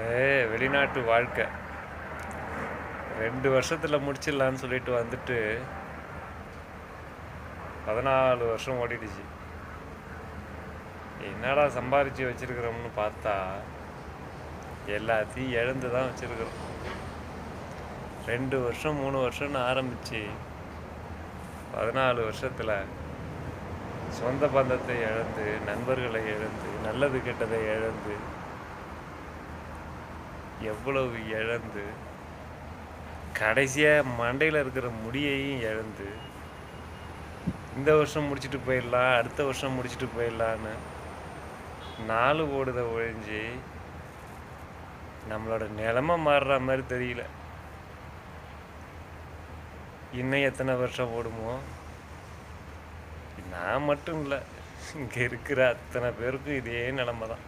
ஏ வெளிநாட்டு வாழ்க்கை. ரெண்டு வருஷத்தில் முடிச்சிடலான்னு சொல்லிட்டு வந்துட்டு பதினாலு வருஷம் ஓடிடுச்சு. என்னடா சம்பாரித்து வச்சிருக்கிறோம்னு பார்த்தா எல்லாத்தையும் இழந்து தான் வச்சுருக்கிறோம். ரெண்டு வருஷம் மூணு வருஷம்னு ஆரம்பித்து பதினாலு வருஷத்தில் சொந்த பந்தத்தை இழந்து நண்பர்களை இழந்து நல்லது கெட்டதை இழந்து எவ்வளவு இழந்து கடைசியாக மண்டையில் இருக்கிற முடியையும் இழந்து இந்த வருஷம் முடிச்சுட்டு போயிடலாம் அடுத்த வருஷம் முடிச்சுட்டு போயிடலான்னு நாலு ஓடுத ஒழிஞ்சு நம்மளோட நிலமை மாறுற மாதிரி தெரியல. இன்னும் எத்தனை வருஷம் ஓடுமோ? நான் மட்டும் இல்லை இங்கே இருக்கிற அத்தனை பேருக்கும் இதே நிலமை தான்